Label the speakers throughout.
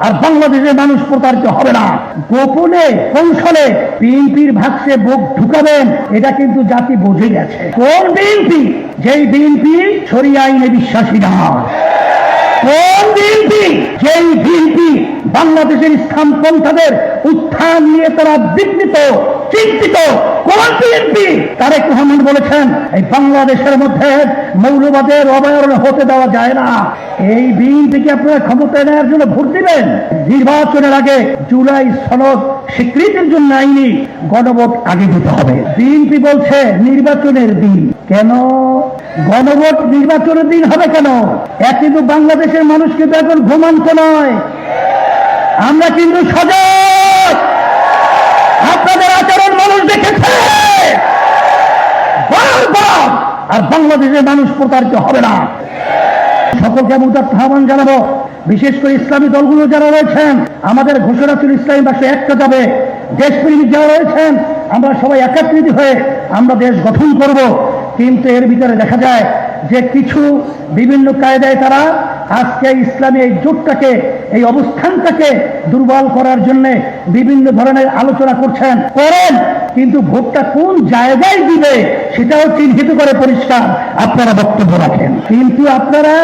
Speaker 1: আর বাংলাদেশের মানুষ প্রতারিত হবে না। গোপনে, কৌশলে বিএনপির ভাগসে বুক ঢুকাবেন, এটা কিন্তু জাতি বোঝে গেছে। কোন বিএনপি? যেই বিএনপি সরিয়ে আইনে বিশ্বাসী না কোন বিএনপি যেই বিএনপি বাংলাদেশের ইসলাম পন্থাদের উত্থান নিয়ে তারা বিঘ্নিত চিন্তিত, কোন বিএনপি তারেক রহমান বলেছেন, এই বাংলাদেশের মধ্যে মৌলবাদের অবয়রণ হতে দেওয়া যায় না। এই বিএনপিকে আপনারা ক্ষমতায় নেওয়ার জন্য ভোট দিবেন নির্বাচনের আগে জুলাই সনদ স্বীকৃতির জন্য আইনি গণভোট আগে দিতে হবে। বিএনপি বলছে নির্বাচনের দিন কেন? গণভোট নির্বাচনের দিন হবে কেন? এক কিন্তু বাংলাদেশের মানুষ কিন্তু এখন ঘুমান্ত নয়। আমরা কিন্তু সজাগ। আপনাদের আচরণ মানুষ দেখেছে। আর বাংলাদেশের মানুষ প্রতারিত হবে না। সকলকে আমি উদার আহ্বান জানাব। বিশেষ করে ইসলামী দলগুলো যারা রয়েছেন, আমাদের ঘোষণা ছিল ইসলামী ভাষা একটা যাবে। দেশপ্রেমিক যারা রয়েছেন, আমরা সবাই একাত্রিত হয়ে আমরা দেশ গঠন করব। কিন্তু এর ভিতরে দেখা যায় যে কিছু বিভিন্ন কায়দায় তারা আজকে ইসলামী এই জোটটাকে, এই অবস্থানটাকে দুর্বল করার জন্য বিভিন্ন ধরনের আলোচনা করছেন, করেন। কিন্তু ভোটটা কোন জায়গায় দিবে সেটাও চিহ্নিত করে পরিষ্কার আপনারা বক্তব্য রাখেন। কিন্তু আপনারা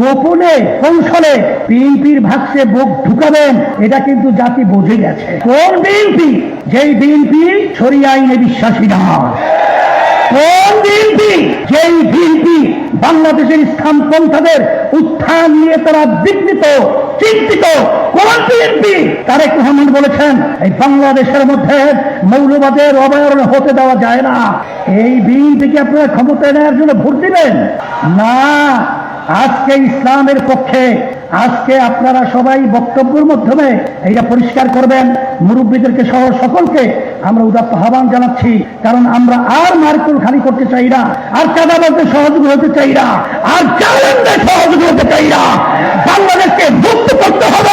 Speaker 1: গোপনে, কৌশলে বিএনপির ভাগসে বুক ঢুকাবেন, এটা কিন্তু জাতি বুঝে গেছে। কোন বিএনপি? যেই বিএনপি সরিয়ে আইনে বিশ্বাসী না কোন বিএনপি যেই বিএনপি বাংলাদেশের ইসলাম পন্থাদের উত্থান নিয়ে তারা বিঘ্নিত, চিন্তিত কোন বিএনপি তারেক রহমান বলেছেন, এই বাংলাদেশের মধ্যে মৌলবাদের অবয়রণ হতে দেওয়া যায় না। এই বিএনপিকে আপনারা ক্ষমতায় নেওয়ার জন্য ভোট দিবেন? না, আজকে ইসলামের পক্ষে আজকে আপনারা সবাই বক্তব্যের মাধ্যমে এইটা পরিষ্কার করবেন। মুরব্বীদেরকে সহ সকলকে আমরা উদাত্ত আহ্বান জানাচ্ছি। কারণ আমরা আর মারকুল খালি করতে চাই না, আর চাঁদাবাদে সহযোগী হতে চাই না, আর চ্যালেঞ্জে সহযোগী হতে চাই না। বাংলাদেশকে মুক্ত করতে হবে।